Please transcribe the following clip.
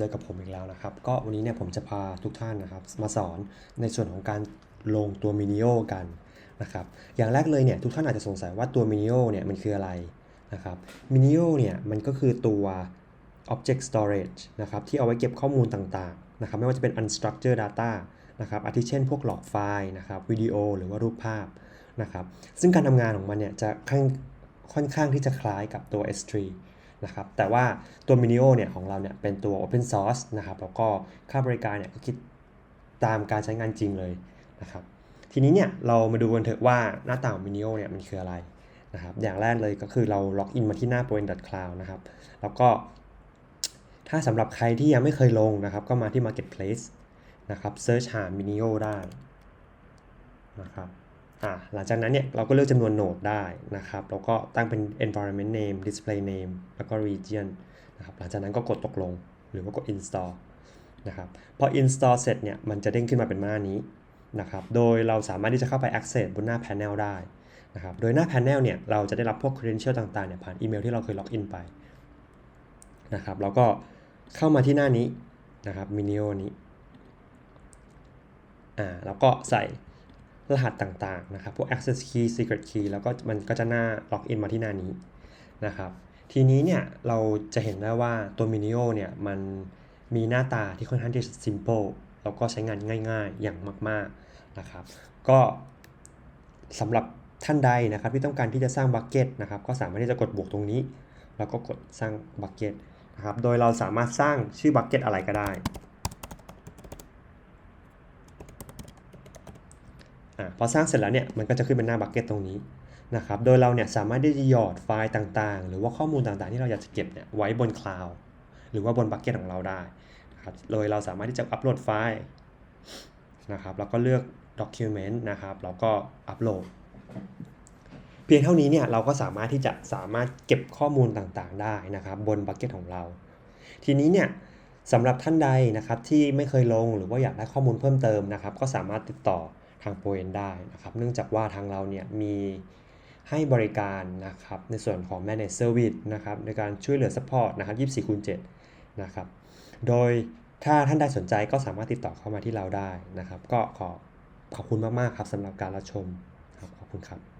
เจอกับผมอีกแล้วนะครับ ก็วันนี้เนี่ยผมจะพาทุกท่านนะครับ มาสอนในส่วนของการลงตัว Minio กันนะครับ อย่างแรกเลยเนี่ยทุกท่านอาจจะสงสัยว่าตัว Minio เนี่ยมันคืออะไรนะครับ Minio เนี่ยมันก็คือตัว Object Storage นะครับที่เอาไว้เก็บข้อมูลต่างๆนะครับไม่ว่าจะเป็น Unstructured Data นะครับอาทิเช่นพวกหลอกไฟล์นะครับวิดีโอหรือว่ารูปภาพนะครับซึ่งการทำงานของมันเนี่ยจะค่อนข้างที่จะคล้ายกับตัว S3 นะครับแต่ว่าตัว Minio เนี่ยของเราเนี่ยเป็นตัว Open Source นะครับแล้วก็ค่าบริการเนี่ยก็คิดตามการใช้งานจริงเลยนะครับทีนี้เนี่ยเรามาดูกันเถอะว่าหน้าต่าง Minio เนี่ยมันคืออะไรนะครับอย่างแรกเลยก็คือเราล็อกอินมาที่หน้า p o i n cloud นะครับแล้วก็ ถ้าสำหรับใครที่ยังไม่เคยลงนะครับ ก็มาที่ Marketplace นะครับเซิร์ชหา Minio ได้นะครับ หลังจากนั้นเนี่ยเราก็เลือกจำนวนโหนดได้นะครับ แล้วก็ตั้งเป็น environment name display name แล้วก็ region นะครับ หลังจากนั้นก็กดตกลง หรือว่ากด install นะครับ พอ install เสร็จเนี่ย มันจะเด้งขึ้นมาเป็นหน้านี้นะครับ โดยเราสามารถที่จะเข้าไป access บนหน้า panel ได้นะครับ โดยหน้า panel เนี่ย เราจะได้รับพวก credential ต่างๆ เนี่ย ผ่านอีเมลที่เราเคยล็อกอินไปนะครับ แล้วก็เข้ามาที่หน้านี้นะครับ Minio นี้ อ่า แล้วก็ใส่ รหัสต่างๆนะครับ พวก access key secret key แล้วก็มันก็จะหน้าล็อกอินมาที่หน้านี้นะครับ ทีนี้เนี่ยเราจะเห็นได้ว่าตัว Minio เนี่ยมันมีหน้าตาที่ค่อนข้างที่จะ simple แล้วก็ใช้งานง่ายๆอย่างมากๆนะครับ ก็สำหรับท่านใดนะครับที่ต้องการที่จะสร้างบัคเก็ตนะครับก็สามารถที่จะกดบวกตรงนี้ แล้วก็กดสร้างบัคเก็ตนะครับ โดยเราสามารถสร้างชื่อบัคเก็ตอะไรก็ได้อ่า พอสร้างเสร็จแล้วเนี่ยมันก็จะขึ้นเป็นหน้าบัคเก็ตตรงนี้นะครับ โดยเราเนี่ยสามารถที่จะหยอดไฟล์ต่างๆ หรือว่าข้อมูลต่างๆ ที่เราอยากจะเก็บเนี่ยไว้บนคลาวด์หรือว่าบนบัคเก็ตของเราได้นะครับ โดยเราสามารถที่จะอัปโหลดไฟล์นะครับ แล้วก็เลือก Document นะครับ แล้วก็อัปโหลด เพียงเท่านี้เนี่ยเราก็สามารถที่จะสามารถเก็บข้อมูลต่างๆ ได้นะครับ บนบัคเก็ตของเรา ทีนี้เนี่ยสำหรับท่านใดนะครับที่ไม่เคยลงหรือว่าอยากได้ข้อมูลเพิ่มเติมนะครับ ก็สามารถติดต่อ ทางโปรเอนได้นะครับ เนื่องจากว่าทางเราเนี่ยมีให้บริการนะครับในส่วนของ manage service นะครับในการช่วยเหลือ support นะครับ24คูณ7นะครับ โดยถ้าท่านใดสนใจก็สามารถติดต่อเข้ามาที่เราได้นะครับ ก็ขอขอบคุณมาก ๆ ครับสำหรับการรับชมครับขอบคุณครับ